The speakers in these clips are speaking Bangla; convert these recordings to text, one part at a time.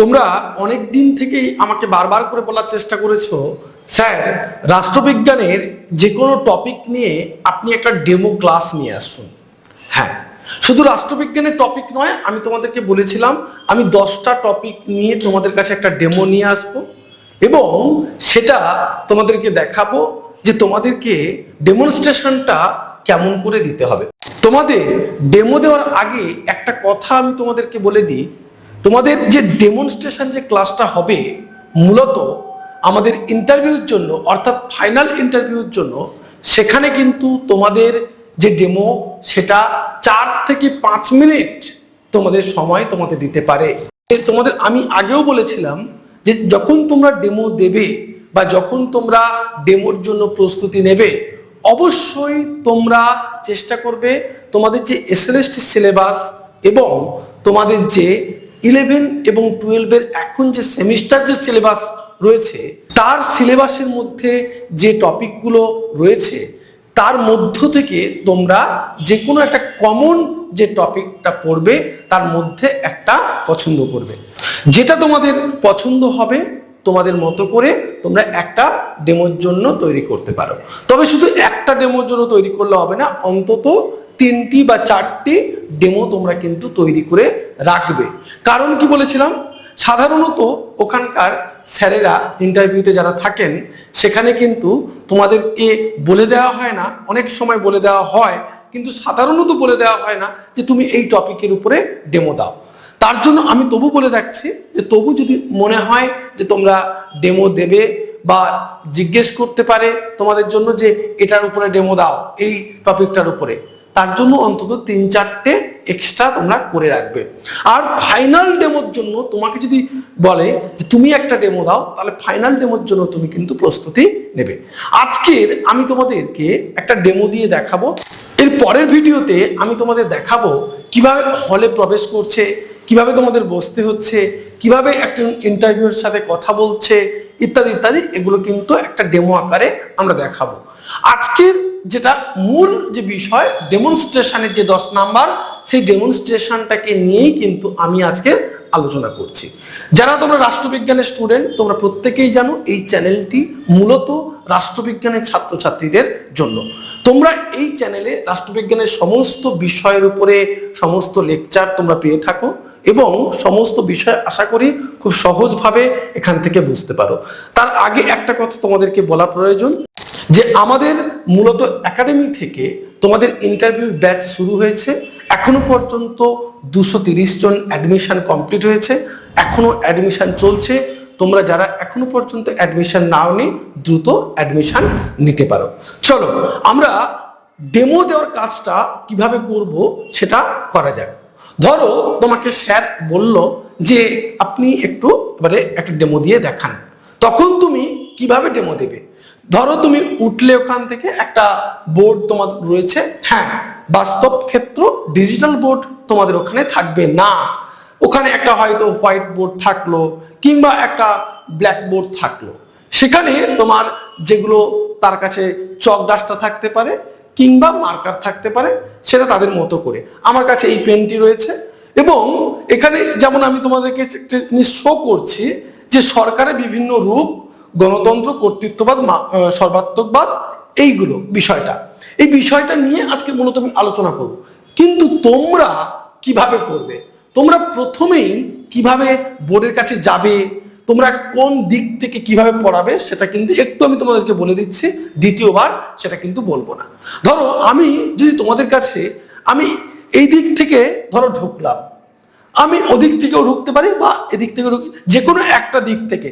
তোমরা অনেক দিন থেকেই আমাকে বারবার করে বলার চেষ্টা করেছ, স্যার, রাষ্ট্রবিজ্ঞানের যে কোনো টপিক নিয়ে আপনি একটা ডেমো ক্লাস নিয়ে আসুন। হ্যাঁ শুধু রাষ্ট্রবিজ্ঞানের টপিক নয়, আমি তোমাদেরকে বলেছিলাম, আমি দশটা টপিক নিয়ে তোমাদের কাছে একটা ডেমো নিয়ে আসব এবং সেটা তোমাদেরকে দেখাবো যে তোমাদেরকে ডেমনস্ট্রেশনটা কেমন করে দিতে হবে। তোমাদের ডেমো দেওয়ার আগে একটা কথা আমি তোমাদেরকে বলে দিই তোমাদের যে ডেমনস্ট্রেশন যে ক্লাসটা হবে, মূলত আমাদের ইন্টারভিউর জন্য, অর্থাৎ ফাইনাল ইন্টারভিউর জন্য, সেখানে কিন্তু তোমাদের যে ডেমো সেটা চার থেকে পাঁচ মিনিট তোমাদের সময় তোমাদের দিতে পারে। তোমাদের, আমি আগেও বলেছিলাম যে যখন তোমরা ডেমো দেবে বা যখন তোমরা ডেমোর জন্য প্রস্তুতি নেবে, অবশ্যই তোমরা চেষ্টা করবে তোমাদের যে এসএলএসটি সিলেবাস এবং তোমাদের যে ইলেভেন এবং টুয়েলভের এখন যে সেমিস্টার যে সিলেবাস রয়েছে, তার সিলেবাসের মধ্যে যে টপিকগুলো রয়েছে, তার মধ্য থেকে তোমরা যে কোনো একটা কমন যে টপিকটা পড়বে, তার মধ্যে একটা পছন্দ করবে। যেটা তোমাদের পছন্দ হবে, তোমাদের মতো করে তোমরা একটা ডেমোর জন্য তৈরি করতে পারো। তবে শুধু একটা ডেমোর জন্য তৈরি করলে হবে না, অন্তত তিনটি বা চারটি ডেমো তোমরা কিন্তু তৈরি করে রাখবে। কারণ কি বলেছিলাম? সাধারণত ওখানকার স্যারেরা ইন্টারভিউতে যারা থাকেন, সেখানে কিন্তু তোমাদেরকে বলে দেওয়া হয় না, অনেক সময় বলে দেওয়া হয়, কিন্তু সাধারণত বলে দেওয়া হয় না যে তুমি এই টপিকের উপরে ডেমো দাও। তার জন্য আমি তবু বলে রাখছি যে তবু যদি মনে হয় যে তোমরা ডেমো দেবে বা জিজ্ঞেস করতে পারে তোমাদের জন্য যে এটার উপরে ডেমো দাও, এই টপিকটার উপরে। তার জন্য অন্তত তিন, চারটে এক্সট্রা তোমরা করে রাখবে। আর ফাইনাল ডেমোর জন্য তোমাকে যদি বলে যে তুমি একটা ডেমো দাও, তাহলে ফাইনাল ডেমোর জন্য তুমি কিন্তু প্রস্তুতি নেবে। আজকের আমি তোমাদেরকে একটা ডেমো দিয়ে দেখাবো। এর পরের ভিডিওতে আমি তোমাদের দেখাবো কীভাবে হলে প্রবেশ করছে, কীভাবে তোমাদের বসতে হচ্ছে, কীভাবে একটা ইন্টারভিউর সাথে কথা বলছে, ইত্যাদি ইত্যাদি, এগুলো কিন্তু একটা ডেমো আকারে আমরা দেখাবো। আজকের যেটা মূল যে বিষয় ডেমনস্ট্রেশনের যে দশ নাম্বার, সেই ডেমনস্ট্রেশনটাকে নিয়েই কিন্তু আমি আজকে আলোচনা করছি। যারা তোমরা রাষ্ট্রবিজ্ঞানের স্টুডেন্ট তোমরা প্রত্যেকেই জানো এই চ্যানেলটি মূলত রাষ্ট্রবিজ্ঞানের ছাত্রছাত্রীদের জন্য। তোমরা এই চ্যানেলে রাষ্ট্রবিজ্ঞানের সমস্ত বিষয়ের উপরে সমস্ত লেকচার তোমরা পেয়ে থাকো এবং সমস্ত বিষয় আশা করি খুব সহজভাবে এখান থেকে বুঝতে পারো। তার আগে একটা কথা তোমাদেরকে বলা প্রয়োজন, যে আমাদের মূলত একাডেমি থেকে তোমাদের ইন্টারভিউ ব্যাচ শুরু হয়েছে, এখনও পর্যন্ত দুশো জন অ্যাডমিশন কমপ্লিট হয়েছে, এখনও অ্যাডমিশন চলছে তোমরা যারা এখনও পর্যন্ত অ্যাডমিশন নাও নি দ্রুত অ্যাডমিশন নিতে পারো। চলো, আমরা ডেমো দেওয়ার কাজটা কীভাবে করব সেটা করা যাক। ধরো, তোমাকে স্যার বলল যে আপনি একটু এবারে একটা ডেমো দিয়ে দেখান। তখন তুমি কীভাবে ডেমো দেবে? ধরো, তুমি উঠলে ওখান থেকে একটা বোর্ড তোমার রয়েছে। হ্যাঁ বাস্তব ক্ষেত্র ডিজিটাল বোর্ড তোমাদের ওখানে থাকবে না। ওখানে একটা হয়তো হোয়াইট বোর্ড থাকল কিংবা একটা ব্ল্যাক বোর্ড থাকল। সেখানে তোমার যেগুলো তার কাছে চক ডাস্টার থাকতে পারে কিংবা মার্কার থাকতে পারে, সেটা তাদের মতো করে। আমার কাছে এই পেনটি রয়েছে এবং এখানে যেমন আমি তোমাদেরকে শো করছি যে সরকারের বিভিন্ন রূপ, গণতন্ত্র, কর্তৃত্ববাদ সর্বাত্মকবাদ, এইগুলো, বিষয়টা। এই বিষয়টা নিয়ে আজকে মূলত আমি আলোচনা করব। কিন্তু তোমরা কীভাবে করবে? তোমরা প্রথমেই কীভাবে বোর্ডের কাছে যাবে, তোমরা কোন দিক থেকে কীভাবে পড়াবে, সেটা কিন্তু একটু আমি তোমাদেরকে বলে দিচ্ছি, দ্বিতীয়বার সেটা কিন্তু বলব না। ধরো আমি যদি তোমাদের কাছে, আমি এই দিক থেকে ধরো ঢুকলাম, আমি ওদিক থেকেও ঢুকতে পারি বা এদিক থেকে ঢুকি যে কোনো একটা দিক থেকে।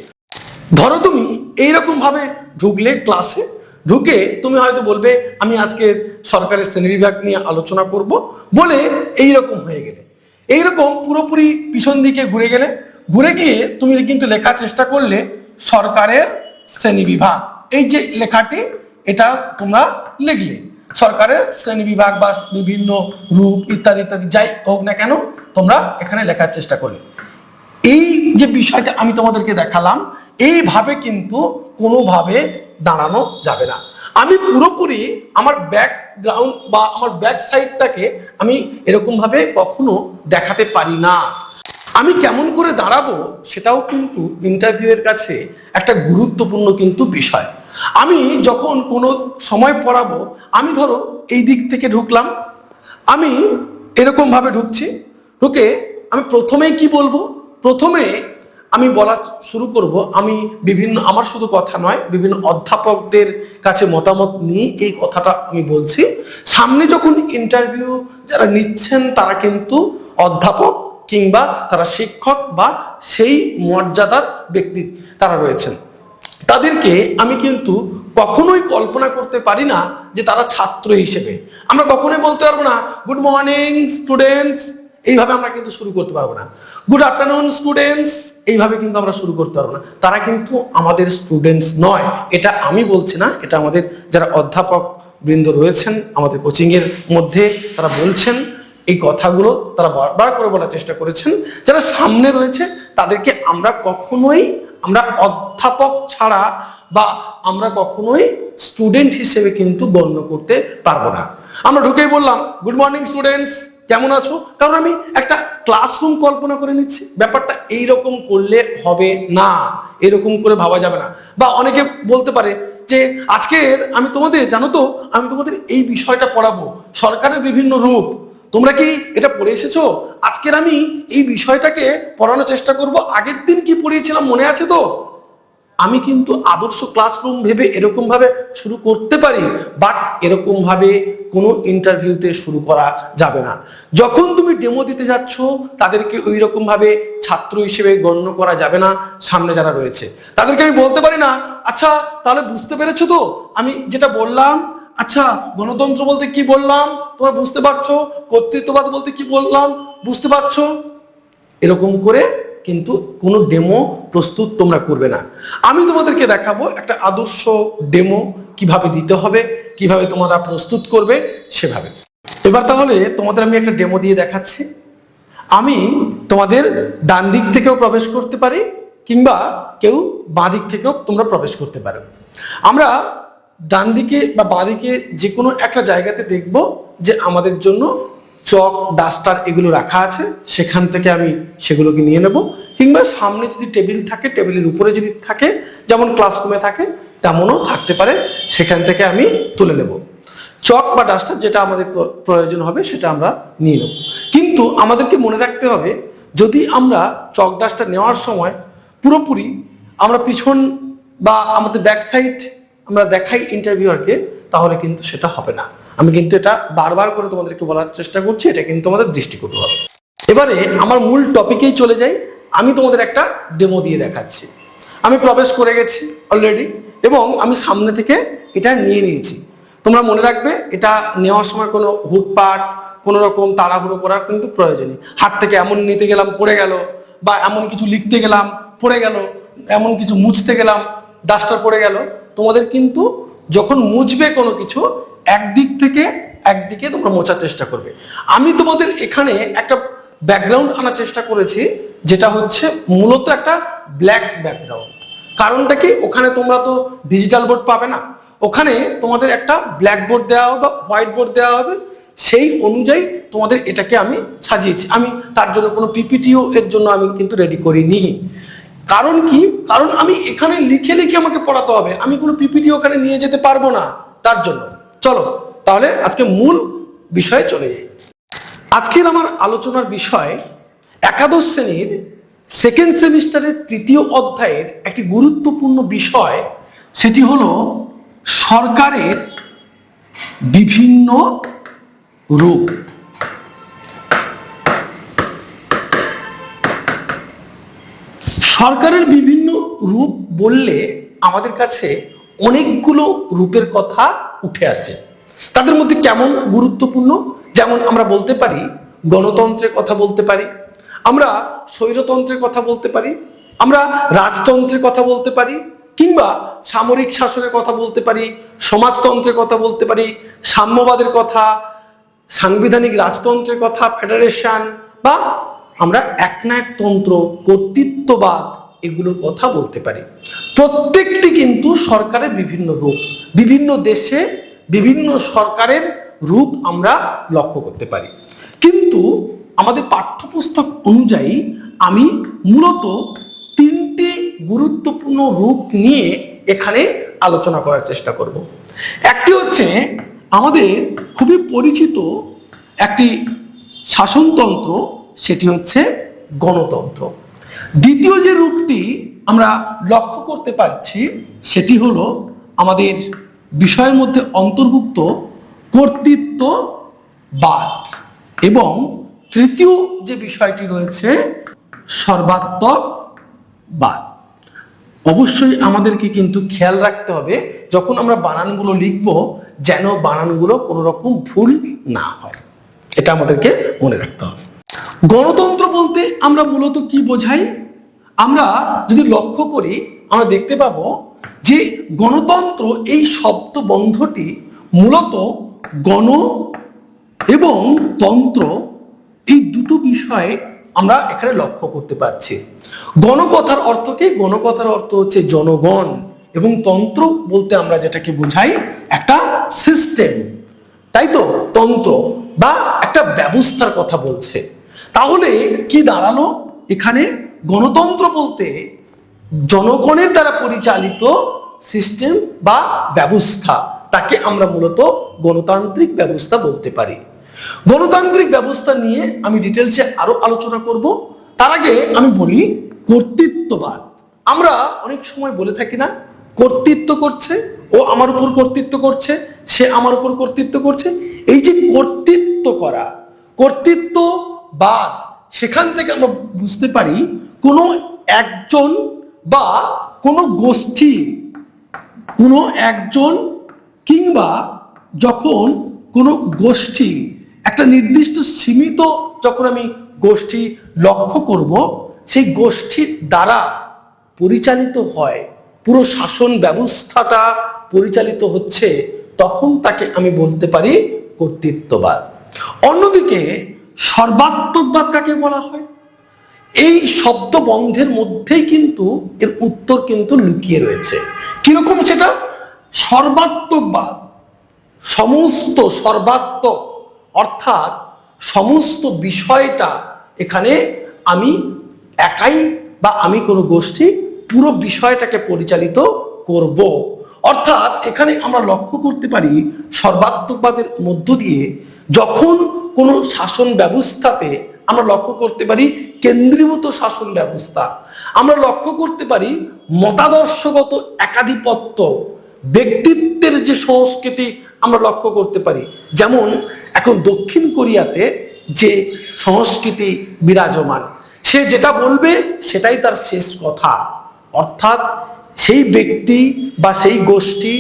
ধরো তুমি এইরকম ভাবে ঢুকলে ক্লাসে, ঢুকে তুমি হয়তো বলবে, আমি আজকে সরকারের শ্রেণি বিভাগ নিয়ে আলোচনা করব। বলে এইরকম হয়ে গেলে। এইরকম পুরোপুরি পিছন দিকে ঘুরে গেলে, ঘুরে গিয়ে তুমি কিন্তু লেখার চেষ্টা করলে সরকারের শ্রেণীবিভাগ। এই যে লেখাটি, এটা তোমরা লিখলে। সরকারের শ্রেণীবিভাগ বা বিভিন্ন রূপ ইত্যাদি ইত্যাদি যাই হোক না কেন, তোমরা এখানে লেখার চেষ্টা করলে। এই যে বিষয়টা আমি তোমাদেরকে দেখালাম, এইভাবে কিন্তু কোনোভাবে দাঁড়ানো যাবে না। আমি পুরোপুরি আমার ব্যাকগ্রাউন্ড বা আমার ব্যাক সাইডটাকে আমি এরকম ভাবে কখনো দেখাতে পারি না। আমি কেমন করে দাঁড়াবো সেটাও কিন্তু ইন্টারভিউয়ের কাছে একটা গুরুত্বপূর্ণ কিন্তু বিষয়। আমি যখন কোনো সময় পড়াবো, আমি ধরো এই দিক থেকে ঢুকলাম, আমি এরকম ভাবে ঢুকছি, ঢুকে আমি প্রথমেই কি বলব? প্রথমে আমি বলা শুরু করব, আমি বিভিন্ন, আমার শুধু কথা নয়, বিভিন্ন অধ্যাপকদের কাছে মতামত নিয়ে এই কথাটা আমি বলছি। সামনে যখন ইন্টারভিউ যারা নিচ্ছেন, তারা কিন্তু অধ্যাপক কিংবা তারা শিক্ষক বা সেই মর্যাদার ব্যক্তি তারা রয়েছেন। তাদেরকে আমি কিন্তু কখনোই কল্পনা করতে পারি না যে তারা ছাত্র হিসেবে। আমরা কখনোই বলতে পারব না গুড মর্নিং স্টুডেন্টস এইভাবে আমরা কিন্তু শুরু করতে পারব না। গুড আফটারনুন স্টুডেন্টস এইভাবে কিন্তু আমরা শুরু করতে পারব না। তারা কিন্তু আমাদের স্টুডেন্টস নয়। এটা আমি বলছি না, এটা আমাদের যারা অধ্যাপক বৃন্দ রয়েছেন, আমাদের কোচিং এর মধ্যে তারা বলছেন, এই কথাগুলো তারা বারবার করে বলার চেষ্টা করেছেন। যারা সামনে রয়েছে, তাদেরকে আমরা কখনোই, আমরা অধ্যাপক ছাড়া বা আমরা কখনোই স্টুডেন্ট হিসেবে কিন্তু গণ্য করতে পারব না। আমরা ঢুকেই বললাম গুড মর্নিং স্টুডেন্টস কেমন আছো? কারণ আমি একটা ক্লাসরুম কল্পনা করে নিচ্ছি। ব্যাপারটা এইরকম করলে হবে না। এরকম করে ভাবা যাবে না। বা অনেকে বলতে পারে যে, আজকের আমি তোমাদের, জানো তো, আমি তোমাদের এই বিষয়টা পড়াবো। সরকারের বিভিন্ন রূপ। তোমরা কি এটা পড়ে এসেছ? আজকের আমি এই বিষয়টাকে পড়ানোর চেষ্টা করব। আগের দিন কি পড়িয়েছিলাম মনে আছে তো? আমি কিন্তু আদর্শ ক্লাসরুম ভেবে এরকম ভাবে শুরু করতে পারি বাট এরকম ভাবে কোনো ইন্টারভিউতে শুরু করা যাবে না। যখন তুমি ডেমো দিতে যাচ্ছ, তাদেরকে ওই রকম ভাবে ছাত্র হিসেবে গণ্য করা যাবে না, সামনে যারা রয়েছে। তাদেরকে আমি বলতে পারি না আচ্ছা তাহলে বুঝতে পেরেছ তো? আমি যেটা বললাম আচ্ছা গণতন্ত্র বলতে কি বললাম? তোমরা বুঝতে পারছ? কর্তৃত্ববাদ বলতে কি বললাম? বুঝতে পারছ? এরকম করে কিন্তু কোনো ডেমো প্রস্তুত তোমরা করবে না। আমি তোমাদেরকে দেখাবো একটা আদর্শ ডেমো কীভাবে দিতে হবে, কীভাবে তোমরা প্রস্তুত করবে সেভাবে। এবার তাহলে তোমাদের আমি একটা ডেমো দিয়ে দেখাচ্ছি। আমি তোমাদের ডান দিক থেকেও প্রবেশ করতে পারি, কিংবা কেউ বাঁ দিক থেকেও তোমরা প্রবেশ করতে পারো। আমরা ডান দিকে বা বাঁ দিকে যে কোনো একটা জায়গাতে দেখব যে আমাদের জন্য চক, ডাস্টার এগুলো রাখা আছে, সেখান থেকে আমি সেগুলোকে নিয়ে নেব। কিংবা সামনে যদি টেবিল থাকে, টেবিলের উপরে যদি থাকে, যেমন ক্লাসরুমে থাকে, তেমনও থাকতে পারে, সেখান থেকে আমি তুলে নেব। চক বা ডাস্টার যেটা আমাদের প্র- প্রয়োজন হবে, সেটা আমরা নিয়ে নেব। কিন্তু আমাদেরকে মনে রাখতে হবে, যদি আমরা চক, ডাস্টার নেওয়ার সময় পুরোপুরি আমরা পিছন বা আমাদের ব্যাক সাইড আমরা দেখাই ইন্টারভিউয়ারকে তাহলে কিন্তু সেটা হবে না। আমি কিন্তু এটা বারবার করে তোমাদেরকে বলার চেষ্টা করছি, এটা কিন্তু আমাদের দৃষ্টিকটু হবে। এবারে আমার মূল টপিকেই চলে যাই আমি তোমাদের একটা ডেমো দিয়ে দেখাচ্ছি। আমি প্রবেশ করে গেছি অলরেডি এবং আমি সামনে থেকে এটা নিয়ে নিয়েছি। তোমরা মনে রাখবে, এটা নেওয়ার সময় কোনো হুটপাট কোনো রকম তাড়াহুড়ো করার কিন্তু প্রয়োজন নেই হাত থেকে এমন নিতে গেলাম, পড়ে গেল, বা এমন কিছু লিখতে গেলাম, পড়ে গেল, এমন কিছু মুছতে গেলাম ডাস্টার পড়ে গেল। তোমাদের কিন্তু যখন মুছবে কোনো কিছু একদিক থেকে একদিকে তোমরা মোচার চেষ্টা করবে। আমি তোমাদের এখানে একটা ব্যাকগ্রাউন্ড আনার চেষ্টা করেছি, যেটা হচ্ছে মূলত একটা ব্ল্যাক ব্যাকগ্রাউন্ড কারণটা কি? ওখানে তোমরা তো ডিজিটাল বোর্ড পাবে না। ওখানে তোমাদের একটা ব্ল্যাক বোর্ড দেওয়া হবে হোয়াইট বোর্ড দেওয়া হবে। সেই অনুযায়ী তোমাদের এটাকে আমি সাজিয়েছি। আমি তার জন্য কোনো পিপিটিও এর জন্য আমি কিন্তু রেডি করিনি। কারণ কি? কারণ আমি এখানে লিখে লিখে আমাকে পড়াতে হবে। আমি কোনো পিপিটি ওখানে নিয়ে যেতে পারব না তার জন্য। চলো, তাহলে আজকে মূল বিষয়ে চলে যাই। আজকের আমার আলোচনার বিষয় একাদশ শ্রেণির সেকেন্ড সেমিস্টারের তৃতীয় অধ্যায়ের একটি গুরুত্বপূর্ণ বিষয়, সেটি হলো সরকারের বিভিন্ন রূপ। সরকারের বিভিন্ন রূপ বললে আমাদের কাছে অনেকগুলো রূপের কথা উঠে আসে। তাদের মধ্যে কেমন গুরুত্বপূর্ণ? যেমন আমরা বলতে পারি, গণতন্ত্রের কথা বলতে পারি, আমরা স্বৈরতন্ত্রের কথা বলতে পারি, আমরা রাজতন্ত্রের কথা বলতে পারি, কিংবা সামরিক শাসনের কথা বলতে পারি, সমাজতন্ত্রের কথা বলতে পারি, সাম্যবাদের কথা, সাংবিধানিক রাজতন্ত্রের কথা ফেডারেশন বা আমরা একনায়কতন্ত্র কর্তৃত্ববাদ এগুলোর কথা বলতে পারি। প্রত্যেকটি কিন্তু সরকারের বিভিন্ন রূপ, বিভিন্ন দেশে বিভিন্ন সরকারের রূপ আমরা লক্ষ্য করতে পারি। কিন্তু আমাদের পাঠ্যপুস্তক অনুযায়ী আমি মূলত তিনটি গুরুত্বপূর্ণ রূপ নিয়ে এখানে আলোচনা করার চেষ্টা করব। একটি হচ্ছে আমাদের খুবই পরিচিত একটি শাসনতন্ত্র, সেটি হচ্ছে গণতন্ত্র। দ্বিতীয় যে রূপটি আমরা লক্ষ্য করতে পারছি, সেটি হলো আমাদের বিষয়ের মধ্যে অন্তর্ভুক্ত কর্তৃত্ববাদ এবং তৃতীয় যে বিষয়টি রয়েছে সর্বাত্মকবাদ অবশ্যই আমাদেরকে কিন্তু খেয়াল রাখতে হবে, যখন আমরা বানানগুলো লিখব, যেন বানানগুলো কোনো রকম ভুল না হয়। এটা আমাদেরকে মনে রাখতে হবে। গণতন্ত্র বলতে আমরা মূলত কি বোঝাই? আমরা যদি লক্ষ্য করি, আমরা দেখতে পাব যে গণতন্ত্র এই শব্দ বন্ধটি মূলত গণ এবং তন্ত্র এই দুটো বিষয়ে আমরা এখানে লক্ষ্য করতে পারছি। গণকথার অর্থ কি? গণকথার অর্থ হচ্ছে জনগণ এবং তন্ত্র বলতে আমরা যেটাকে বোঝাই, একটা সিস্টেম তাই তো? তন্ত্র বা একটা ব্যবস্থার কথা বলছে। তাহলে কি দাঁড়াল এখানে গণতন্ত্র বলতে জনগণের দ্বারা পরিচালিত সিস্টেম বা ব্যবস্থা, তাকে আমরা মূলত গণতান্ত্রিক ব্যবস্থা বলতে পারি। গণতান্ত্রিক ব্যবস্থা নিয়ে আমি ডিটেলসে আরও আলোচনা করব। তার আগে আমি বলি, কর্তৃত্ববাদ। আমরা অনেক সময় বলে থাকি না, কর্তৃত্ব করছে, ও আমার উপর কর্তৃত্ব করছে, সে আমার উপর কর্তৃত্ব করছে। এই যে কর্তৃত্ব করা কর্তৃত্ববাদ সেখান থেকে আমরা বুঝতে পারি কোনো একজন বা কোনো গোষ্ঠী, কোনো একজন কিংবা যখন কোনো গোষ্ঠী, একটা নির্দিষ্ট সীমিত যখন আমি গোষ্ঠী লক্ষ্য করব, সেই গোষ্ঠীর দ্বারা পরিচালিত হয়, পুরো শাসন ব্যবস্থাটা পরিচালিত হচ্ছে, তখন তাকে আমি বলতে পারি কর্তৃত্ববাদ। অন্যদিকে সর্বাত্মকবাদ কাকে বলা হয়? এই শব্দ বন্ধের মধ্যেই কিন্তু এর উত্তর কিন্তু লুকিয়ে রয়েছে। কীরকম সেটা? সর্বাত্মকবাদ সমস্ত সর্বাত্মক, অর্থাৎ সমস্ত বিষয়টা এখানে আমি একাই বা আমি কোনো গোষ্ঠী পুরো বিষয়টাকে পরিচালিত করব। অর্থাৎ এখানে আমরা লক্ষ্য করতে পারি সর্বাত্মকবাদের মধ্য দিয়ে যখন কোনো শাসন ব্যবস্থাতে আমরা লক্ষ্য করতে পারি কেন্দ্রীভূত শাসন ব্যবস্থা, আমরা লক্ষ্য করতে পারি মতাদর্শগত একাধিপত্য, ব্যক্তিত্বের যে সংস্কৃতি আমরা লক্ষ্য করতে পারি। যেমন এখন দক্ষিণ কোরিয়াতে যে সংস্কৃতি বিরাজমান, সে যেটা বলবে সেটাই তার শেষ কথা। অর্থাৎ সেই ব্যক্তি বা সেই গোষ্ঠী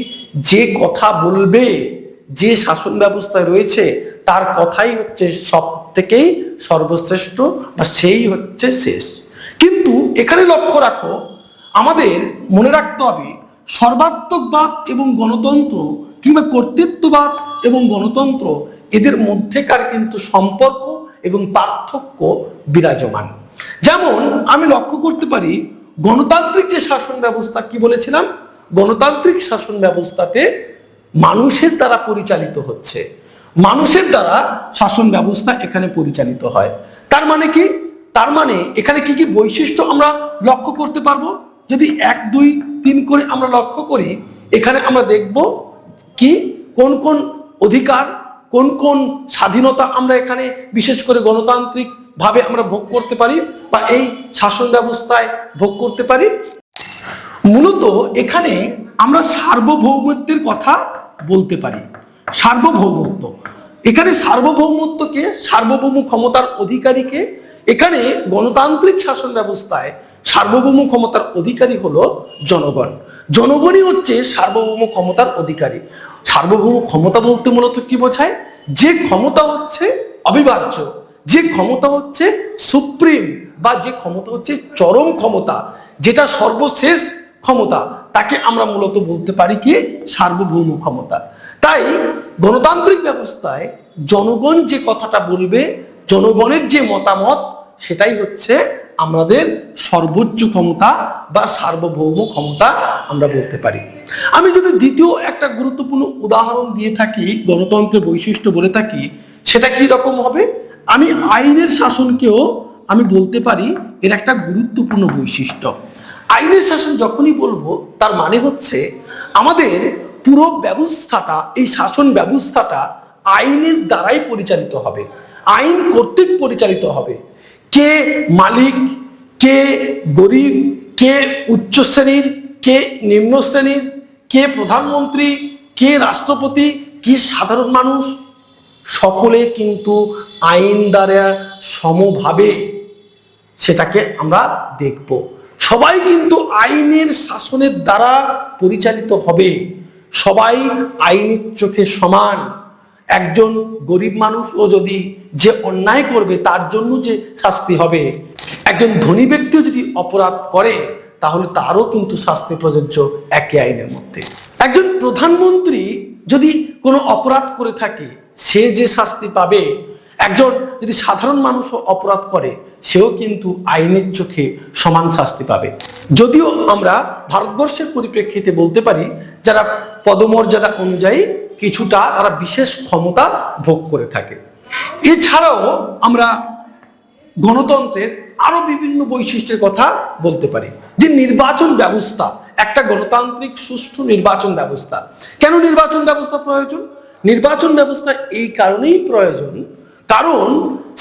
যে কথা বলবে, যে শাসন ব্যবস্থায় রয়েছে, তার কথাই হচ্ছে সব থেকেই সর্বশ্রেষ্ঠ বা সেই হচ্ছে শেষ। কিন্তু এখানে লক্ষ্য রাখো, আমাদের মনে রাখতে হবে, সর্বাত্মকবাদ এবং গণতন্ত্র কিংবা কর্তৃত্ববাদ এবং গণতন্ত্র, এদের মধ্যেকার কিন্তু সম্পর্ক এবং পার্থক্য বিরাজমান। যেমন আমি লক্ষ্য করতে পারি গণতান্ত্রিক যে শাসন ব্যবস্থা, কি বলেছিলাম? গণতান্ত্রিক শাসন ব্যবস্থাতে মানুষের দ্বারা পরিচালিত হচ্ছে। মানুষের দ্বারা শাসন ব্যবস্থা এখানে পরিচালিত হয়। তার মানে কি? তার মানে এখানে কি কি বৈশিষ্ট্য আমরা লক্ষ্য করতে পারব? যদি এক, দুই, তিন করে আমরা লক্ষ্য করি, এখানে আমরা দেখব কি? কোন কোন অধিকার, কোন কোন স্বাধীনতা আমরা এখানে বিশেষ করে গণতান্ত্রিক ভাবে আমরা ভোগ করতে পারি বা এই শাসন ব্যবস্থায় ভোগ করতে পারি? মূলত এখানে আমরা সার্বভৌমত্বের কথা বলতে পারি। সার্বভৌমত্ব। এখানে সার্বভৌমত্বকে, সার্বভৌম ক্ষমতার অধিকারীকে, এখানে গণতান্ত্রিক শাসন ব্যবস্থায় সার্বভৌম ক্ষমতার অধিকারী হলো জনগণ। জনগণই হচ্ছে সার্বভৌম ক্ষমতার অধিকারী। সার্বভৌম ক্ষমতা বলতে মূলত কি বোঝায়? যে ক্ষমতা হচ্ছে অবিভাজ্য। যে ক্ষমতা হচ্ছে সুপ্রিম বা যে ক্ষমতা হচ্ছে চরম ক্ষমতা, যেটা সর্বশেষ ক্ষমতা, তাকে আমরা মূলত বলতে পারি কি সার্বভৌম ক্ষমতা। তাই গণতান্ত্রিক ব্যবস্থায় জনগণ যে কথাটা বলবে, জনগণের যে মতামত, সেটাই হচ্ছে আমাদের সর্বোচ্চ ক্ষমতা বা সার্বভৌম ক্ষমতা আমরা বলতে পারি। আমি যদি দ্বিতীয় একটা গুরুত্বপূর্ণ উদাহরণ দিয়ে থাকি, গণতন্ত্রের বৈশিষ্ট্য বলে থাকি, সেটা কি রকম হবে? আমি আইনের শাসনকেও আমি বলতে পারি এর একটা গুরুত্বপূর্ণ বৈশিষ্ট্য। আইনের শাসন যখনই বলব, তার মানে হচ্ছে আমাদের পুরো ব্যবস্থাটা, এই শাসন ব্যবস্থাটা আইনের দ্বারাই পরিচালিত হবে। আইন কর্তৃক পরিচালিত হবে। কে মালিক, কে গরিব, কে উচ্চ শ্রেণির, কে নিম্ন শ্রেণির, কে প্রধানমন্ত্রী, কে রাষ্ট্রপতি, কি সাধারণ মানুষ সকলে কিন্তু আইন দ্বারা সমভাবে সেটাকে আমরা দেখব। সবাই কিন্তু আইনের শাসনের দ্বারা পরিচালিত হবে। সবাই আইনের চোখে সমান। একজন গরিব মানুষও যদি যে অন্যায় করবে, তার জন্য যে শাস্তি হবে। একজন ধনী ব্যক্তিও যদি অপরাধ করে, তাহলে তারও কিন্তু শাস্তি প্রযোজ্য একই আইনের মধ্যে। একজন প্রধানমন্ত্রী যদি কোনো অপরাধ করে থাকে সে যে শাস্তি পাবে, একজন যদি সাধারণ মানুষও অপরাধ করে, সেও কিন্তু আইনের চোখে সমান শাস্তি পাবে। যদিও আমরা ভারতবর্ষের পরিপ্রেক্ষিতে বলতে পারি, যারা পদমর্যাদা অনুযায়ী কিছুটা তারা বিশেষ ক্ষমতা ভোগ করে থাকে। এছাড়াও আমরা গণতন্ত্রের আরও বিভিন্ন বৈশিষ্ট্যের কথা বলতে পারি, যে নির্বাচন ব্যবস্থা, একটা গণতান্ত্রিক সুষ্ঠু নির্বাচন ব্যবস্থা। কেন নির্বাচন ব্যবস্থা প্রয়োজন? নির্বাচন ব্যবস্থা এই কারণেই প্রয়োজন, কারণ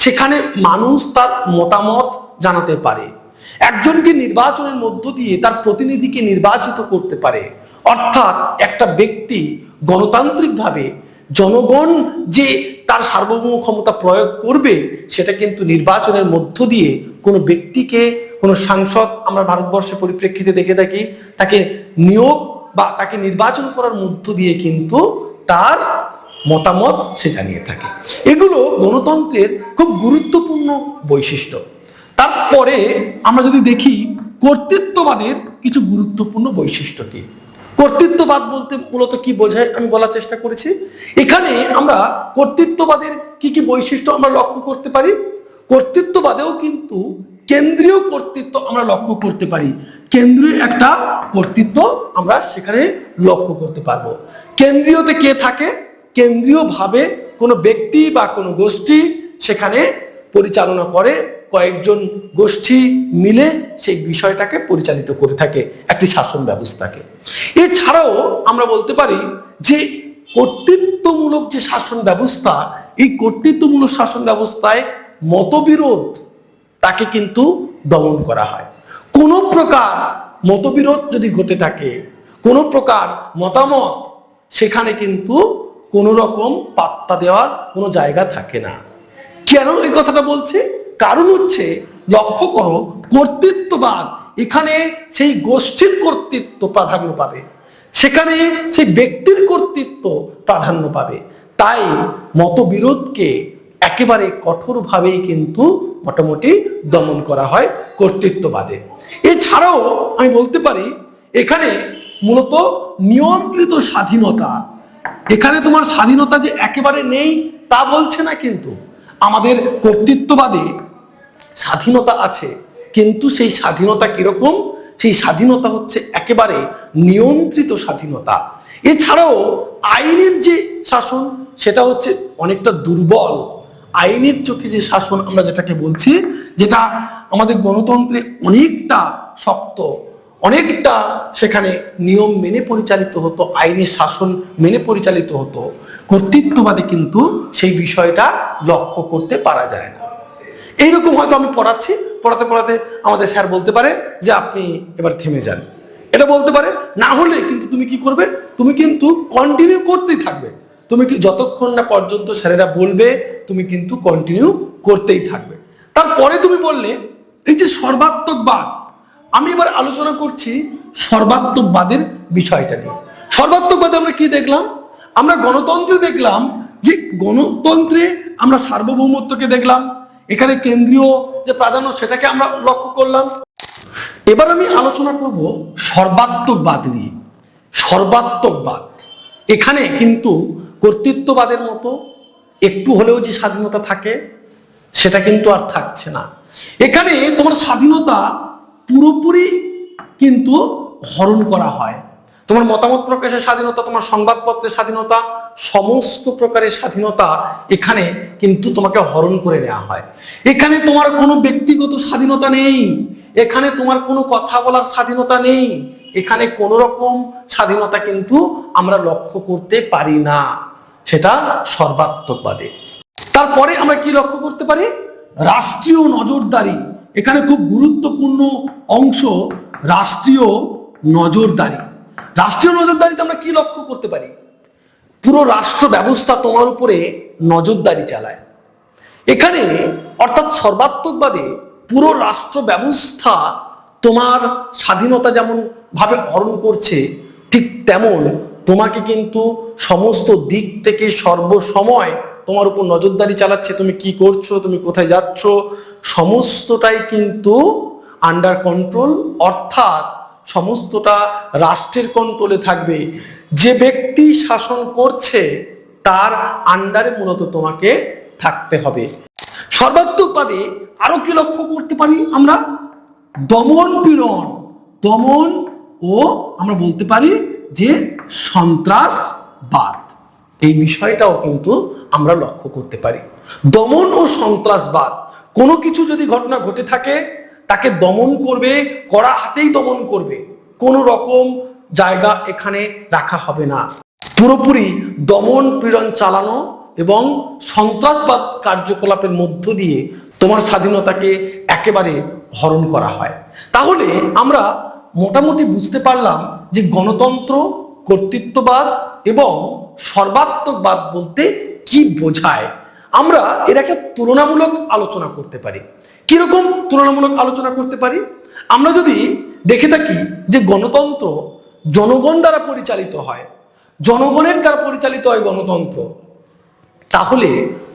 সেখানে মানুষ তার মতামত জানাতে পারে। একজনকে নির্বাচনের মধ্য দিয়ে তার প্রতিনিধিকে নির্বাচিত করতে পারে। অর্থাৎ একটা ব্যক্তি গণতান্ত্রিকভাবে জনগণ যে তার সার্বভৌম ক্ষমতা প্রয়োগ করবে, সেটা কিন্তু নির্বাচনের মধ্য দিয়ে কোনো ব্যক্তিকে, কোনো সাংসদ আমরা ভারতবর্ষের পরিপ্রেক্ষিতে দেখে থাকি, তাকে নিয়োগ বা তাকে নির্বাচন করার মধ্য দিয়ে কিন্তু তার মতামত সে জানিয়ে থাকে। এগুলো গণতন্ত্রের খুব গুরুত্বপূর্ণ বৈশিষ্ট্য। তারপরে আমরা যদি দেখি, কর্তৃত্ববাদের কিছু গুরুত্বপূর্ণ বৈশিষ্ট্য কি? কর্তৃত্ববাদ বলতে মূলত কি বোঝায় আমি বলার চেষ্টা করেছি। এখানে আমরা কর্তৃত্ববাদের কি কি বৈশিষ্ট্য আমরা লক্ষ্য করতে পারি? কর্তৃত্ববাদেও কিন্তু কেন্দ্রীয় কর্তৃত্ব আমরা লক্ষ্য করতে পারি। কেন্দ্রীয় একটা কর্তৃত্ব আমরা সেখানে লক্ষ্য করতে পারব। কেন্দ্রীয়তে কে থাকে? কেন্দ্রীয় ভাবে কোনো ব্যক্তি বা কোনো গোষ্ঠী সেখানে পরিচালনা করে, কয়েকজন গোষ্ঠী মিলে সেই বিষয়টাকে পরিচালিত করে থাকে, একটি শাসন ব্যবস্থাকে। এছাড়াও আমরা বলতে পারি যে কর্তৃত্বমূলক যে শাসন ব্যবস্থা, এই কর্তৃত্বমূলক শাসন ব্যবস্থায় মতবিরোধ তাকে কিন্তু দমন করা হয়। কোনো প্রকার মতবিরোধ যদি ঘটে থাকে, কোনো প্রকার মতামত সেখানে কিন্তু কোনো রকম পাত্তা দেওয়ার কোনো জায়গা থাকে না। কেন এই কথাটা বলছে? কারণ হচ্ছে, লক্ষ্য করো কর্তৃত্ববাদ এখানে সেই গোষ্ঠীর কর্তৃত্ব প্রাধান্য পাবে। সেখানে সেই ব্যক্তির কর্তৃত্ব প্রাধান্য পাবে। তাই মতবিরোধকে একেবারে কঠোরভাবেই কিন্তু মোটামুটি দমন করা হয় কর্তৃত্ববাদে। এছাড়াও আমি বলতে পারি, এখানে মূলত নিয়ন্ত্রিত স্বাধীনতা এখানে তোমার স্বাধীনতা যে একেবারে নেই, তা বলছে না কিন্তু। আমাদের কর্তৃত্ববাদে স্বাধীনতা আছে, কিন্তু সেই স্বাধীনতা কীরকম? সেই স্বাধীনতা হচ্ছে একেবারে নিয়ন্ত্রিত স্বাধীনতা। এছাড়াও আইনের যে শাসন, সেটা হচ্ছে অনেকটা দুর্বল। আইনের চোখে যে শাসন আমরা যেটাকে বলছি, যেটা আমাদের গণতন্ত্রে অনেকটা শক্ত অনেকটা সেখানে নিয়ম মেনে পরিচালিত হতো আইনের শাসন মেনে পরিচালিত হতো। কর্তৃত্ববাদে কিন্তু সেই বিষয়টা লক্ষ্য করতে পারা যায় না। এইরকম হয়তো আমি পড়াচ্ছি, পড়াতে পড়াতে আমাদের স্যার বলতে পারে যে আপনি এবার থেমে যান। এটা বলতে পারে, না হলে কিন্তু তুমি কি করবে? তুমি কিন্তু কন্টিনিউ করতেই থাকবে। তুমি কি যতক্ষণ না পর্যন্ত স্যারেরা বলবে, তুমি কিন্তু কন্টিনিউ করতেই থাকবে। তারপরে তুমি বললে, এই যে সর্বাত্মকবাদ আমি এবার আলোচনা করছি সর্বাত্মকবাদের বিষয়টা নিয়ে। সর্বাত্মকবাদে আমরা কি দেখলাম? আমরা গণতন্ত্রে দেখলাম যে গণতন্ত্রে আমরা সার্বভৌমত্বকে দেখলাম। এখানে কেন্দ্রীয় যে প্রাধান্য সেটাকে আমরা লক্ষ্য করলাম। এবার আমি আলোচনা করব সর্বাত্মকবাদ নিয়ে। সর্বাত্মকবাদ। এখানে কিন্তু কর্তৃত্ববাদের মতো একটু হলেও যে স্বাধীনতা থাকে, সেটা কিন্তু আর থাকছে না। এখানে তোমার স্বাধীনতা পুরোপুরি কিন্তু হরণ করা হয়। তোমার মতামত প্রকাশের স্বাধীনতা, তোমার সংবাদপত্রের স্বাধীনতা, সমস্ত প্রকারের স্বাধীনতা এখানে কিন্তু তোমাকে হরণ করে নেওয়া হয়। এখানে তোমার কোনো ব্যক্তিগত স্বাধীনতা নেই। এখানে তোমার কোনো কথা বলার স্বাধীনতা নেই। এখানে কোনো রকম স্বাধীনতা কিন্তু আমরা লক্ষ্য করতে পারি না। সেটা সর্বাত্মকবাদে। তারপরে আমরা কি লক্ষ্য করতে পারি? রাষ্ট্রীয় নজরদারি। এখানে খুব গুরুত্বপূর্ণ অংশ রাষ্ট্রীয় নজরদারি। রাষ্ট্রীয় নজরদারিতে আমরা কি লক্ষ্য করতে পারি? পুরো রাষ্ট্র ব্যবস্থা তোমার উপরে নজরদারি চালায়। এখানে অর্থাৎ সর্বাত্মকবাদে পুরো রাষ্ট্র ব্যবস্থা তোমার স্বাধীনতা যেমন ভাবে হরণ করছে, ঠিক তেমন তোমাকে কিন্তু সমস্ত দিক থেকে সর্বসময় তোমার উপর নজরদারি চালাচ্ছে, তুমি কি করছ, তুমি কোথায় যাচ্ছ, সমস্তটাই কিন্তু আন্ডার কন্ট্রোল অর্থাৎ সমস্তটা রাষ্ট্রের কন্ট্রোলে থাকবে। যে ব্যক্তি শাসন করছে, তার আন্ডারে মূলত তোমাকে থাকতে হবে। সর্বাত্মকবাদে আরও কি লক্ষ্য করতে পারি আমরা? দমন পীড়ন। দমন ও আমরা বলতে পারি যে সন্ত্রাসবাদ। এই বিষয়টাও কিন্তু আমরা লক্ষ্য করতে পারি। দমন ও সন্ত্রাসবাদ, কোনো কিছু যদি ঘটনা ঘটে থাকে, তাকে দমন করবে, কড়া হাতেই দমন করবে। কোনো রকম জায়গা এখানে রাখা হবে না। পুরোপুরি দমন পীড়ন চালানো এবং সন্ত্রাসবাদ কার্যকলাপের মধ্য দিয়ে তোমার স্বাধীনতাকে একেবারে হরণ করা হয়। তাহলে আমরা মোটামুটি বুঝতে পারলাম যে গণতন্ত্র, কর্তৃত্ববাদ এবং সর্বাত্মকবাদ বলতে কি বোঝায়? আমরা এর একটা তুলনামূলক আলোচনা করতে পারি। কীরকম তুলনামূলক আলোচনা করতে পারি? আমরা যদি দেখে থাকি যে গণতন্ত্র জনগণ দ্বারা পরিচালিত হয়, জনগণের দ্বারা পরিচালিত হয় গণতন্ত্র, তাহলে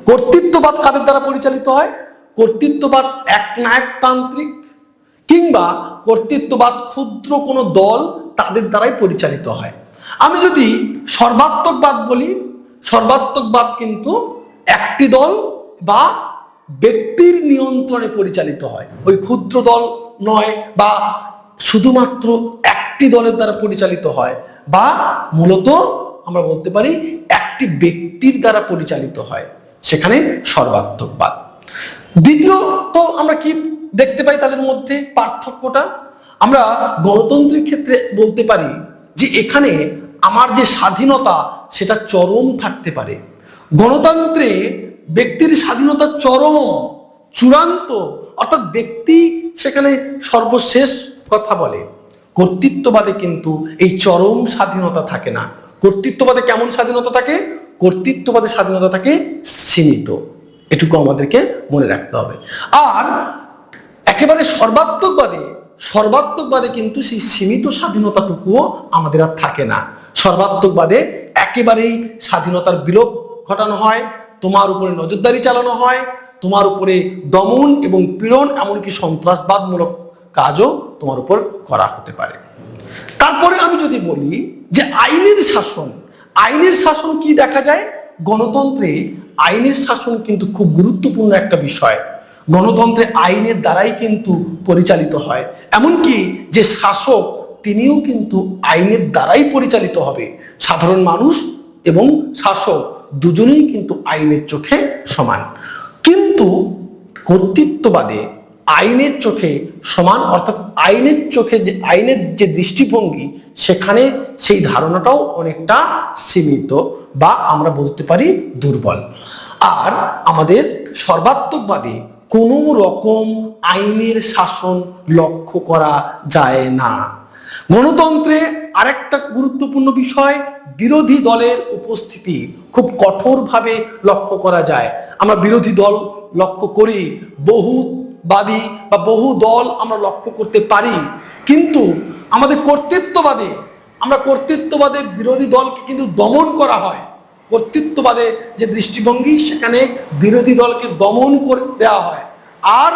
কর্তৃত্ববাদ কাদের দ্বারা পরিচালিত হয়? কর্তৃত্ববাদ একনায়কতান্ত্রিক কিংবা কর্তৃত্ববাদ ক্ষুদ্র কোনো দল তাদের দ্বারাই পরিচালিত হয়। আমি যদি সর্বাত্মকবাদ বলি সর্বাত্মকবাদ কিন্তু একটি দল বা ব্যক্তির নিয়ন্ত্রণে পরিচালিত হয়। ওই ক্ষুদ্র দল নয় বা শুধুমাত্র একটি দলের দ্বারা পরিচালিত হয় বা মূলত আমরা বলতে পারি একটি ব্যক্তির দ্বারা পরিচালিত হয়। সেখানে সর্বাত্মকবাদ দ্বিতীয়ত আমরা কি দেখতে পাই তাদের মধ্যে পার্থক্যটা? আমরা গণতন্ত্রের ক্ষেত্রে বলতে পারি যে এখানে আমার যে স্বাধীনতা, সেটা চরম থাকতে পারে। গণতন্ত্রে ব্যক্তির স্বাধীনতা চরম, চূড়ান্ত, অর্থাৎ ব্যক্তি সেখানে সর্বশেষ কথা বলে। কর্তৃত্ববাদে কিন্তু এই চরম স্বাধীনতা থাকে না। কর্তৃত্ববাদে কেমন স্বাধীনতা থাকে? কর্তৃত্ববাদে স্বাধীনতা থাকে সীমিত। এটুকু আমাদেরকে মনে রাখতে হবে। আর একেবারে সর্বাত্মকবাদে সর্বাত্মকবাদে কিন্তু সেই সীমিত স্বাধীনতাটুকুও আমাদের আর থাকে না। সর্বাত্মকবাদে একেবারেই স্বাধীনতার বিলোপ ঘটানো হয়, তোমার উপরে নজরদারি চালানো হয়, তোমার উপরে দমন এবং পীড়ন এমনকি সন্ত্রাসবাদমূলক কাজও তোমার উপর করা হতে পারে। তারপরে আমি যদি বলি যে আইনের শাসন আইনের শাসন কি দেখা যায়? গণতন্ত্রে আইনের শাসন কিন্তু খুব গুরুত্বপূর্ণ একটা বিষয়। গণতন্ত্রে আইনের দ্বারাই কিন্তু পরিচালিত হয়। এমনকি যে শাসক, তিনিও কিন্তু আইনের দ্বারাই পরিচালিত হবে। সাধারণ মানুষ এবং শাসক দুজনেই কিন্তু আইনের চোখে সমান। কিন্তু কর্তৃত্ববাদে আইনের চোখে সমান, অর্থাৎ আইনের চোখে যে, আইনের যে দৃষ্টিভঙ্গি, সেখানে সেই ধারণাটাও অনেকটা সীমিত বা আমরা বলতে পারি দুর্বল। আর আমাদের সর্বাত্মকবাদে কোনো রকম আইনের শাসন লক্ষ্য করা যায় না। গণতন্ত্রে আরেকটা গুরুত্বপূর্ণ বিষয়, বিরোধী দলের উপস্থিতি খুব কঠোরভাবে লক্ষ্য করা যায়। আমরা বিরোধী দল লক্ষ্য করি, বহুবাদী বা বহু দল আমরা লক্ষ্য করতে পারি। কিন্তু আমাদের কর্তৃত্ববাদে, আমরা কর্তৃত্ববাদে বিরোধী দলকে কিন্তু দমন করা হয়। কর্তৃত্ববাদে যে দৃষ্টিভঙ্গি, সেখানে বিরোধী দলকে দমন করে দেওয়া হয়। আর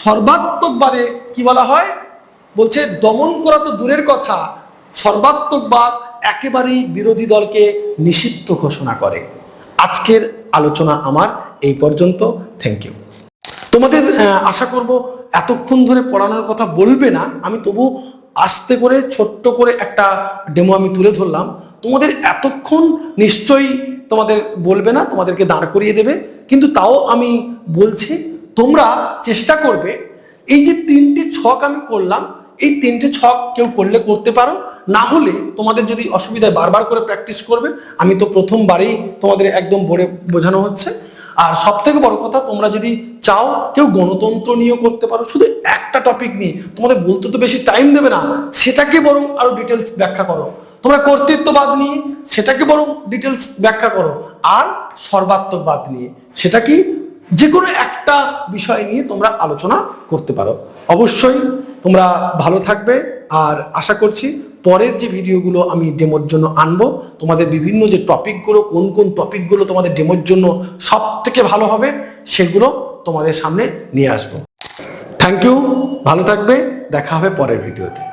সর্বাত্মকবাদে কি বলা হয়? বলছে, দমন করা তো দূরের কথা। সর্বাত্মকবাদ একেবারেই বিরোধী দলকে নিষিদ্ধ ঘোষণা করে। আজকের আলোচনা আমার এই পর্যন্ত। থ্যাংক ইউ তোমাদের আশা করব এতক্ষণ ধরে পড়ানোর কথা বলবে না। আমি তবু আস্তে করে, ছোট্ট করে একটা ডেমো আমি তুলে ধরলাম। তোমাদের এতক্ষণ নিশ্চয়ই তোমাদের বলবে না, তোমাদেরকে দাঁড় করিয়ে দেবে, কিন্তু তাও আমি বলছি, তোমরা চেষ্টা করবে। এই যে তিনটে ছক আমি করলাম, এই তিনটে ছক কেউ করলে করতে পারো, না হলে তোমাদের যদি অসুবিধায় বারবার করে প্র্যাকটিস করবে, আমি তো প্রথমবারেই তোমাদের একদম বলে বোঝানো হচ্ছে। আর সব থেকে বড় কথা, তোমরা যদি চাও কেউ গণতন্ত্র নিয়েও করতে পারো, শুধু একটা টপিক নিয়ে, তোমাদের বলতে তো বেশি টাইম দেবে না, সেটাকে বরং আরও ডিটেলস ব্যাখ্যা করো। তোমরা কর্তৃত্ববাদ নিয়ে সেটাকে বরং ডিটেলস ব্যাখ্যা করো। আর সর্বাত্মকবাদ নিয়ে সেটা কি? যে কোনো একটা বিষয় নিয়ে তোমরা আলোচনা করতে পারো। অবশ্যই তোমরা ভালো থাকবে। আর আশা করছি পরের যে ভিডিওগুলো আমি ডেমোর জন্য আনব, তোমাদের বিভিন্ন যে টপিকগুলো কোন কোন টপিকগুলো তোমাদের ডেমোর জন্য সব থেকে ভালো হবে, সেগুলো তোমাদের সামনে নিয়ে আসব। থ্যাংক ইউ ভালো থাকবে। দেখা হবে পরের ভিডিওতে।